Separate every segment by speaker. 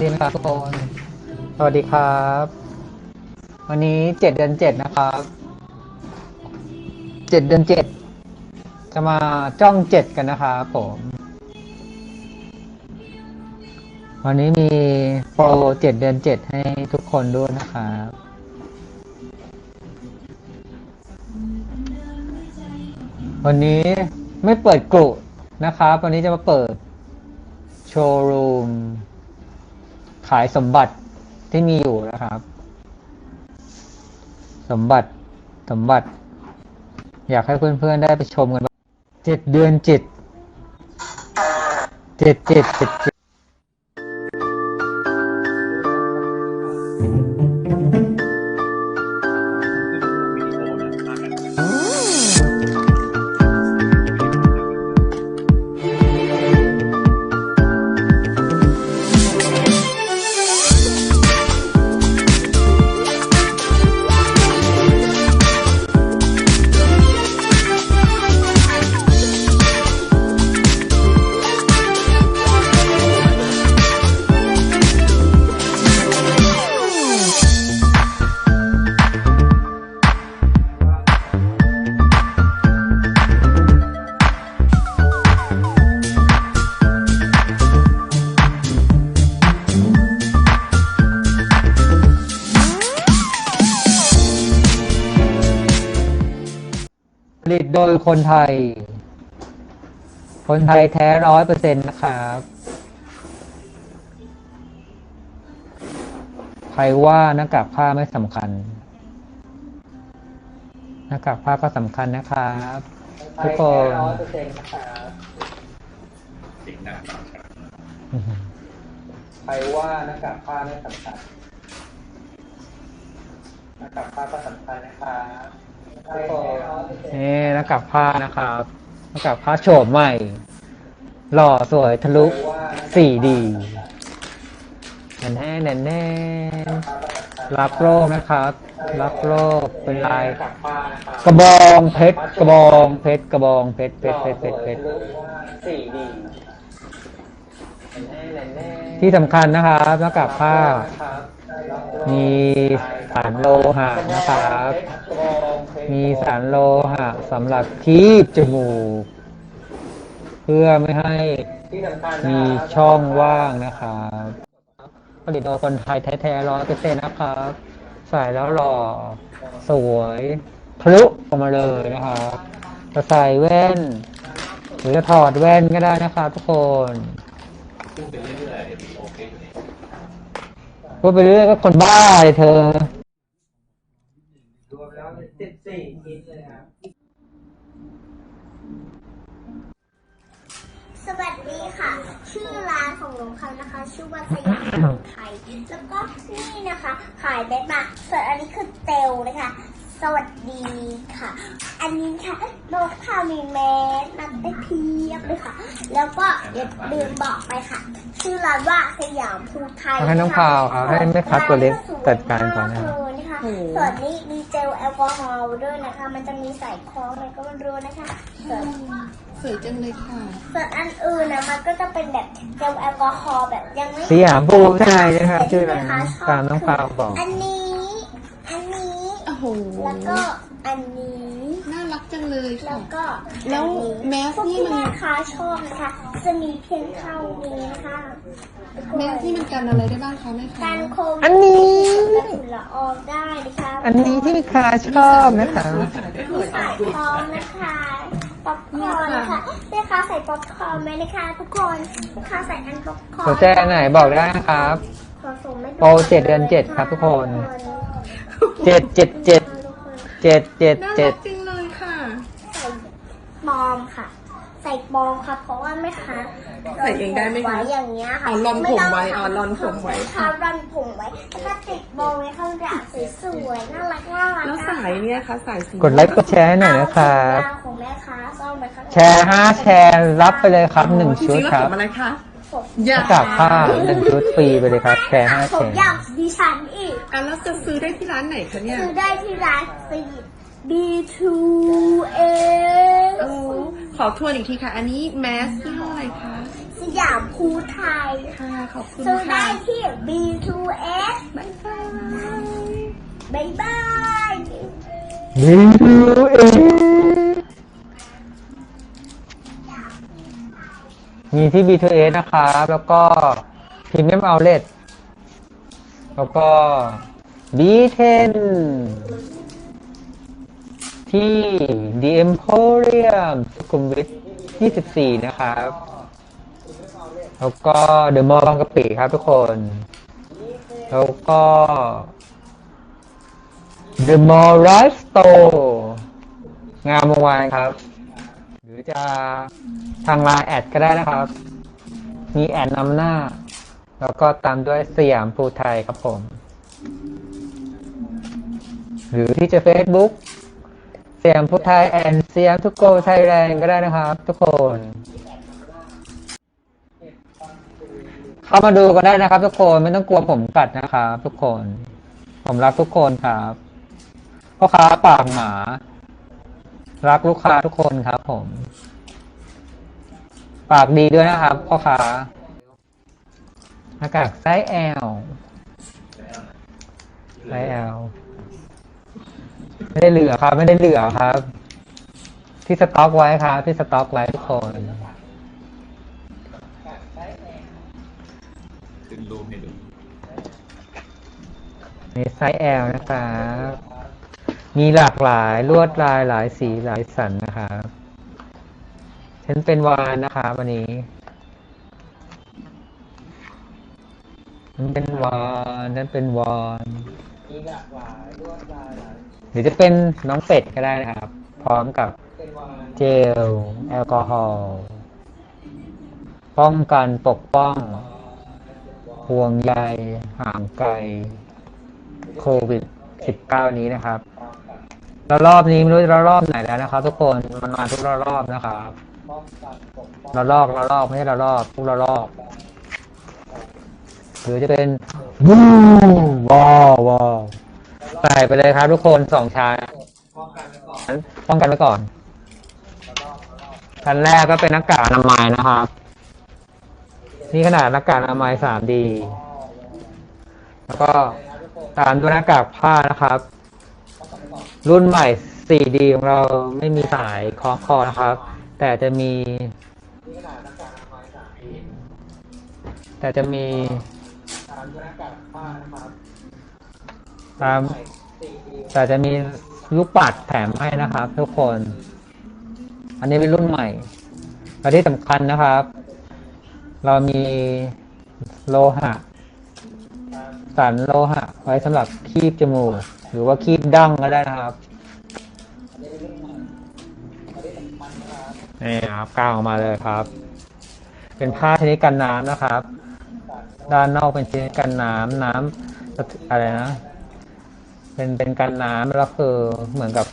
Speaker 1: ลดีนะครับทุกคน สวัสดีครับ วันนี้เจ็ดเดือนเจ็ดนะครับ เจ็ดเดือนเจ็ด จะมาจ้องเจ็ดกันนะครับผม วันนี้มีโปรเจ็ดเดือนเจ็ดให้ทุกคนด้วยนะครับวันนี้ไม่เปิดกลุ่นะครับ วันนี้จะมาเปิดโชว์รูม ขายสมบัติที่มีอยู่นะครับ สมบัติสมบัติ อยากให้เพื่อนๆได้ไปชมกันว่าเจ็ดเดือนเจ็ดเจ็ดเจ็ดเจ็ด โดยคนไทย คนไทยแท้ร้อยเปอร์เซ็นต์นะครับ ใครว่าหน้ากากผ้าไม่สำคัญ หน้ากากผ้าก็สำคัญนะครับ ทุกคนใครว่าหน้ากากผ้าไม่สำคัญหน้ากากผ้าก็สำคัญนะครับ นี่หน้ากากผ้านะครับหน้ากากผ้าโฉมใหม่ หล่อสวยทะลุสี่ดีแน่นแน่แน่แน่รับโลกนะครับ รับโลกเป็นลายกระบองเพชรกระบองเพชรกระบองเพชรเพชรเพชรเพชรเพชรที่สำคัญนะครับหน้ากากผ้า มีสารโลหะนะครับ มีสารโลหะสำหรับคีบจมูก เพื่อไม่ให้มีช่องว่างนะครับผลิตโดยคนไทยแท้ๆร้อยเปอร์เซ็นต์นะครับ ใส่แล้วหล่อ สวยทะลุออกมาเลยนะครับจะใส่แว่น หรือจะถอดแว่นก็ได้นะครับทุกคน พูดไปเรื่อยก็คนบ้าเลยเธอ
Speaker 2: รวมแล้วสิบสี่ชิ้นเลยครับ
Speaker 3: สวัสดีค่ะ ชื่อร้านของหนูค่ะนะคะ ชื่อว่าสยามของไทยแล้วก็นี่นะคะ ขายเบ็ดมาส่วนอันนี้คือเตลนะคะ สวัสดีค่ะ อันนี้ค่ะนกค่ะมีแมสนัดได้เพียบเลยค่ะ แล้วก็อย่าลืมบอกไปค่ะ ชื่อร้านว่าสยามภูไทย
Speaker 1: เอาให้น้องพาวครับให้แม่ค้าตัวเล็กจัดการก่อนนะ
Speaker 3: เลยนะคะส่วนนี้มีเจลแอลกอฮอล์ด้วยนะคะ มันจะมีใส่คล้องอะไรก็ไม่รู้นะคะส่วน
Speaker 4: สวยจังเลยค่ะ
Speaker 3: ส่วนอันอื่นนะมันก็จะเป็นแบบเจลแอลกอฮอล์แบบยังไม่
Speaker 1: สยามภูไทยนะครับชื่ออะไรนะตามน้องพาวบอก
Speaker 3: อันนี้อันนี้
Speaker 4: โอ้โห
Speaker 3: แล้วก็อันนี้
Speaker 4: น่ารักจังเลย
Speaker 3: แล้
Speaker 4: ค่ะ
Speaker 3: วก็
Speaker 4: แล้ว
Speaker 3: อันนี้
Speaker 4: แมส
Speaker 3: พวก
Speaker 4: นี่
Speaker 3: ที่
Speaker 4: มัน
Speaker 3: แม่ค้าชอบนะคะ จะมีเพียงเท่านี้นะคะ
Speaker 4: แมสที่มันกันอะไรได้บ้างคะแม่คะ
Speaker 3: การโควิด
Speaker 1: อันนี้
Speaker 3: กระสุนละอองได้นะคะ
Speaker 1: อันนี้ที่ลูกค้าชอบนะคะ
Speaker 3: มีสายคล้องนะคะป๊อปคอร์นนะคะแม่ค้าใส่ป๊อปคอร์นไหมนะคะทุกคนแม่ค้าใส่อันป๊อปคอร์น
Speaker 1: สนใจอันไหนบอกได้นะครับ
Speaker 3: ขอส่งไม่ต้อง
Speaker 1: โปรเจ็ดเดือนเจ็ดครับทุกคน เจ็ดเจ็ดเจ็ดเจ็ดเจ็ด
Speaker 4: น่า
Speaker 1: เจ็
Speaker 4: รั
Speaker 1: ด
Speaker 4: กจริงเลยค่ะ
Speaker 3: ใส่บอมค่ะ ใส่บอมค่ะ เพราะว่าไม่ค้า
Speaker 4: ใส่เองได้ไหมคะ
Speaker 3: ไว้อย่างเงี้ยค่ะ
Speaker 4: อ๋อรอนผมไว้
Speaker 3: ต้ง
Speaker 4: อ๋อรอนผมไว้
Speaker 3: ค่ะรอนผมไว้แล้วก็ติดบอมไว้ข้างหลังสวยๆน่ารักน่ารัก
Speaker 4: แล้วสายเนี่ยคะสายสี
Speaker 1: กดไลค์กดแชร์ให้หน่อยนะครับ
Speaker 3: เอาของแม่ค้าซ่อนไว้ข้างหลัง
Speaker 1: แชร์ห้าแชร์รับไปเลยครับหนึ่งชุด
Speaker 4: จริงๆ
Speaker 1: ค
Speaker 4: แล้ว
Speaker 1: รับ
Speaker 4: ผมอะไรคะ
Speaker 3: ผม
Speaker 4: อยา
Speaker 1: หน้ากากผ้าหนึ่งชุดฟรีไปเลยครับแชร์ห้า
Speaker 3: ผ
Speaker 1: แช
Speaker 3: ม
Speaker 1: ร์
Speaker 3: อยากดิฉันอีก
Speaker 4: อะแล้วจะซื้อได้ที่ร้านไหนคะเนี่ย
Speaker 3: ซื้อได้ที่ร้านซี B2A
Speaker 4: โอ้ขอทวนอีกทีค่ะ อันนี้แมสยี่ห้ออะไรคะ
Speaker 3: สยามภูไทย
Speaker 4: ค่ะ ขอบคุณ
Speaker 3: ซื้อ
Speaker 4: ค่ะ
Speaker 3: ได้ที่ B2S
Speaker 4: บ๊ายบาย
Speaker 3: บ๊ายบาย
Speaker 1: ดีดูเอ มีที่ B2S นะครับ แล้วก็พรีเมียมเอาเล t แล้วก็ B10 ที่ The Emporium สุขุมวิท24 นะครับ แล้วก็ The Mall บางกะปิครับทุกคน แล้วก็ The Mall Right Store งามวงวานครับ รือจะทางไลน์แอดก็ได้นะครับ มีแอดนำหน้า แล้วก็ตามด้วยสยามภูไทยครับผม หรือที่จะ Facebook สยามภูไทยแอนสยามทุกโกไทยแลนด์ก็ได้นะครับ ทุกคน เข้ามาดูกันได้นะครับ ทุกคนไม่ต้องกลัวผมกัดนะครับ ทุกคน ผมรักทุกคนครับพ่อค้าปากหมา รักลูกค้าทุกคนครับผม ปากดีด้วยนะครับพ่อค้าหน้ากากไซส์ L ไซส์ L ไม่ได้เหลือครับ ไม่ได้เหลือครับ ที่สต็อกไว้ครับ ที่สต็อกไว้ทุกคน
Speaker 5: ขึ้นรูปให้ดู
Speaker 1: ในไซส์ L นะครับ มีหลากหลายลวดลายหลายสีหลายสันนะครับฉันเป็นวานนะครับวันนี้ฉันเป็นวานฉันเป็นวาน
Speaker 2: มีหลากหลายลวดลายหลาย
Speaker 1: หรือจะเป็นน้องเป็ดก็ได้นะครับ พร้อมกับ
Speaker 2: เป็นวาน
Speaker 1: เจลแอลกอฮอล์ป้องกันปกป้องห่วงใยห่างไกลโควิด 19 นี้นะครับ แล้วรอบนี้ไม่รู้จะรอบไหนแล้วนะครับทุกคนมันมาทุกรอบนะครับ
Speaker 2: ป้องกันปกป้อง
Speaker 1: ระลอกระลอกไม่ใช่ระลอกทุกระลอกหรือจะเป็นวูวอวอใส่ไปเลยครับทุกคนสองชั้น
Speaker 2: ป้องกันไว้ก่อน
Speaker 1: ป้องกันไว้ก่อนชั้นแรกก็เป็นหน้ากากอนามัยนะครับ นี่ขนาดหน้ากากอนามัย 3D แล้วก็ตามด้วยหน้ากากผ้านะครับ รุ่นใหม่ 4D ของเราไม่มีสายคล้องคอนะครับ แต่จะมี แต่จะมี
Speaker 2: ตาม
Speaker 1: แต่จะมีลูกปัดแถมให้นะครับ ทุกคน อันนี้เป็นรุ่นใหม่และที่สำคัญนะครับ เรามีโลหะ สารโลหะ ไว้สำหรับคีบจมูก หรือว่าคีบดั้งก็ได้นะครับนี่ครับกางออกมาเลยครับ เป็นผ้าชนิดกันน้ำนะครับ ด้านนอกเป็นชนิดกันน้ำน้ำอะไรนะเป็นเป็นกันน้ำแล้วคือเหมือนกับ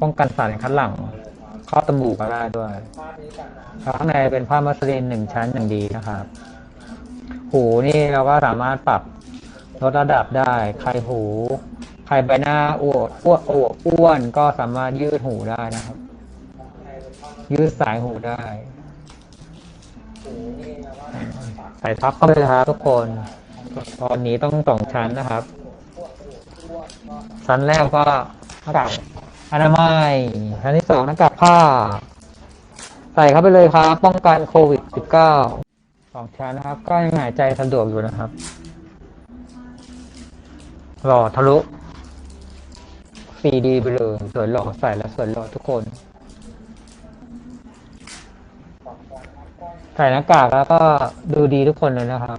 Speaker 1: ป้องกันสารคัดหลั่งครอบตมูกก็ได้ด้วยข้างในเป็นผ้ามัสลินหนึ่งชั้นอย่างดีนะครับ หูนี่เราก็สามารถปรับ ลดระดับได้ ใครหู ใครใบหน้าอ้วนอ้วนอ้วนอ้วนก็สามารถยืดหูได้นะครับ ยืดสายหูได้ ใส่ทับเข้าไปเลยครับทุกคนตอนนี้ต้องสองชั้นนะครับ ชั้นแรกก็หน้ากากอนามัยชั้นที่สองหน้ากากผ้า ใส่เข้าไปเลยครับ ป้องกันโควิด -19 สองชั้นนะครับ ก็ยังหายใจสะดวกอยู่นะครับ หล่อทะลุ 4D ไปเลยสวยหล่อใส่แล้วสวยหล่อทุกคน ใส่หน้ากากแล้วก็ดูดีทุกคนเลยนะครับ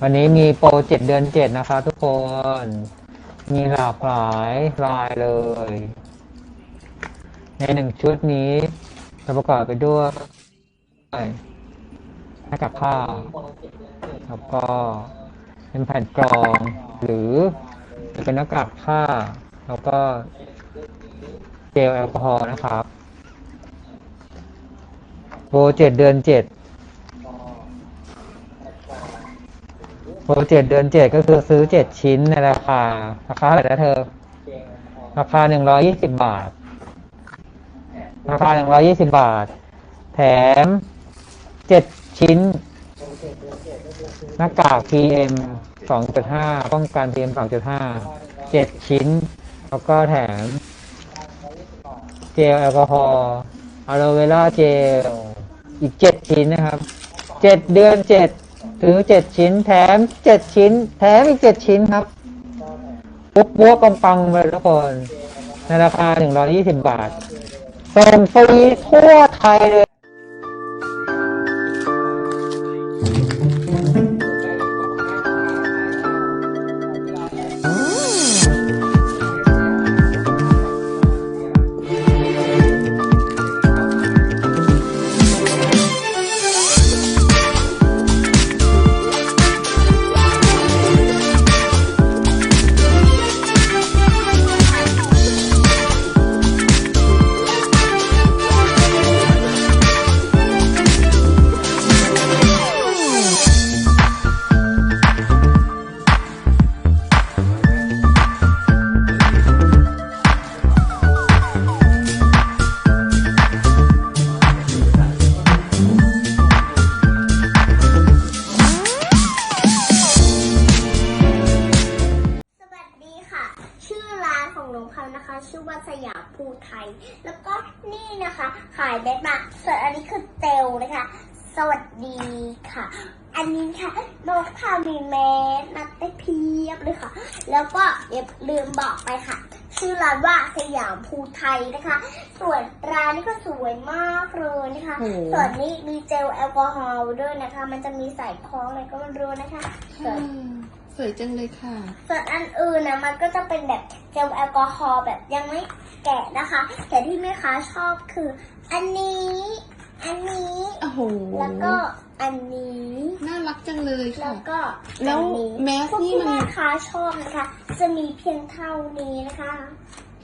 Speaker 1: วันนี้มีโปรเจ็ดเดือนเจ็ดนะครับทุกคน มีหลากหลายลายเลย ในหนึ่งชุดนี้จะประกอบไปด้วย หน้ากากผ้า แล้วก็เป็นแผ่นกรอง หรือจะเป็นหน้ากากผ้า แล้วก็เจลแอลกอฮอล์นะครับโปรเจ็ดเดือนเจ็ดโปรเจ็ดเดือนเจ็ดก็คือซื้อเจ็ดชิ้นในราคา ราคาเท่าไหร่นะเธอ ราคาหนึ่งร้อยี่สิบบาท ราคาหนึ่งร้อยี่สิบบาท แถมเจ็ด ชิ้น หน้ากาก PM 2.5 ป้องกัน PM 2.5เจ็ดชิ้น แล้วก็แถม เจลแอลกอฮอล์อะโลเวราเจล อีกเจ็ดชิ้นนะครับเจ็ดเดือนเจ็ดถือเจ็ดชิ้น แถมเจ็ดชิ้น แถมอีกเจ็ดชิ้นครับ ปุ๊บปัวปังปังไปทุกคน ในราคาหนึ่งร้อยี่สิบบาทส่งฟรีทั่วไทยเลย
Speaker 3: เขานะคะ ชื่อว่าสยามภูไทย แล้วก็นี่นะคะ ขายเบ็ดมาส่วนอันนี้คือเตลนะคะ สวัสดีค่ะ อันนี้ค่ะน้องค่ะมีแมสนัดได้เพียบเลยค่ะ แล้วก็อย่าลืมบอกไปค่ะ ชื่อร้านว่าสยามภูไทยนะคะ ส่วนร้านนี้ก็สวยมากเลยนะคะ
Speaker 4: โอ้โห
Speaker 3: ส่วนนี้มีเจลแอลกอฮอล์ด้วยนะคะ มันจะมีใส่คล้องอะไรก็ไม่รู้นะคะส่วน
Speaker 4: สวยจังเลยค่ะ
Speaker 3: ส่วนอันอื่นนะมันก็จะเป็นแบบเจลแอลกอฮอล์แบบยังไม่แกะนะคะ แต่ที่แม่ค้าชอบคือ อันนี้ อันนี้
Speaker 4: โอ้โห
Speaker 3: แล้วก็อันนี้
Speaker 4: น่ารักจังเลย
Speaker 3: แล้
Speaker 4: ค่ะ
Speaker 3: วก็
Speaker 4: แล้ว
Speaker 3: อันนี้
Speaker 4: แมส
Speaker 3: พวก
Speaker 4: นี่
Speaker 3: ที่
Speaker 4: มัน
Speaker 3: แม่ค้าชอบนะคะ จะมีเพียงเท่านี้นะคะ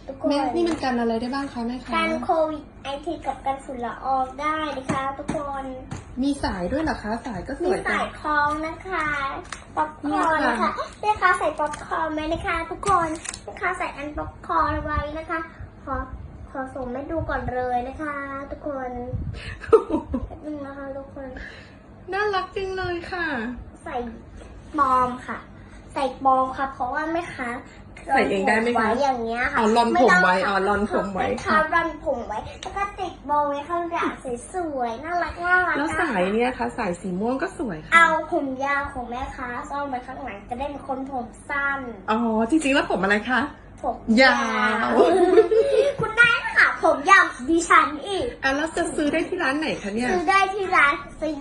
Speaker 3: ทุกคน
Speaker 4: แมสนี่มันกันอะไรได้บ้างคะแม่คะ
Speaker 3: กันโควิดไอทีกับกันฝุ่นละอองได้นะคะทุกคน
Speaker 4: มีสายด้วยเหรอคะ สายก็ส
Speaker 3: มี
Speaker 4: วยจั
Speaker 3: สางยคล้องนะคะป๊อปคอร์นนะคะแม่ค้าใส่ป๊อปคอร์นไหมนะคะ ทุกคนแม่ค้าใส่อันป๊อปคอร์นไว้นะคะขอ ขอส่งให้ดูก่อนเลยนะคะ ทุกคนแป๊บนึงนะคะทุกคน
Speaker 4: น่ารักจังเลยค่ะ
Speaker 3: ใส่ปอมค่ะ ใส่ปอมค่ะ เพราะว่าแม่ค้า
Speaker 4: ใส่เองได้ไหมคะ
Speaker 3: ไว้อย่างเงี้ยค่ะ
Speaker 4: อ๋อรอนผมไว้
Speaker 3: ต้ง
Speaker 4: อ๋อรอนผมไว้
Speaker 3: แม่ค้า
Speaker 4: ค่ะ
Speaker 3: รอนผมไว้แล้วก็ติดโบว์ไว้ข้างหลังสวยๆน่ารักน่ารัก
Speaker 4: แล้ว
Speaker 3: อะ
Speaker 4: สายเนี่ยคะสายสีม่วงก็สวยค่ะ
Speaker 3: เอาผมยาวของแม่ค้าซ่อนไว้ข้างหลังจะได้เป็นคนผมสั้น
Speaker 4: อ๋อจริงๆแล้วผมอะไรคะ
Speaker 3: ผม
Speaker 4: ยาว
Speaker 3: คุณได้ค่ะ ผมยาวดิฉันอีก
Speaker 4: อะแล้วจะซื้อได้ที่ร้านไหนคะเนี่ย
Speaker 3: ซื้อได้ที่ร้านสย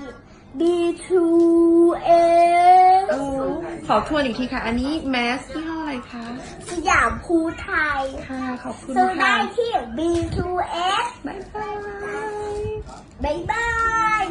Speaker 3: B2S
Speaker 4: เออขอทวนอีกทีค่ะ อันนี้แมสที่ห้ออะไรคะ
Speaker 3: สยามภูไทย
Speaker 4: ค่ะขอบคุณ
Speaker 3: ซื้อ
Speaker 4: ค่ะ
Speaker 3: ได้ที่ B2S
Speaker 4: บ๊ายบาย
Speaker 3: บ๊ายบาย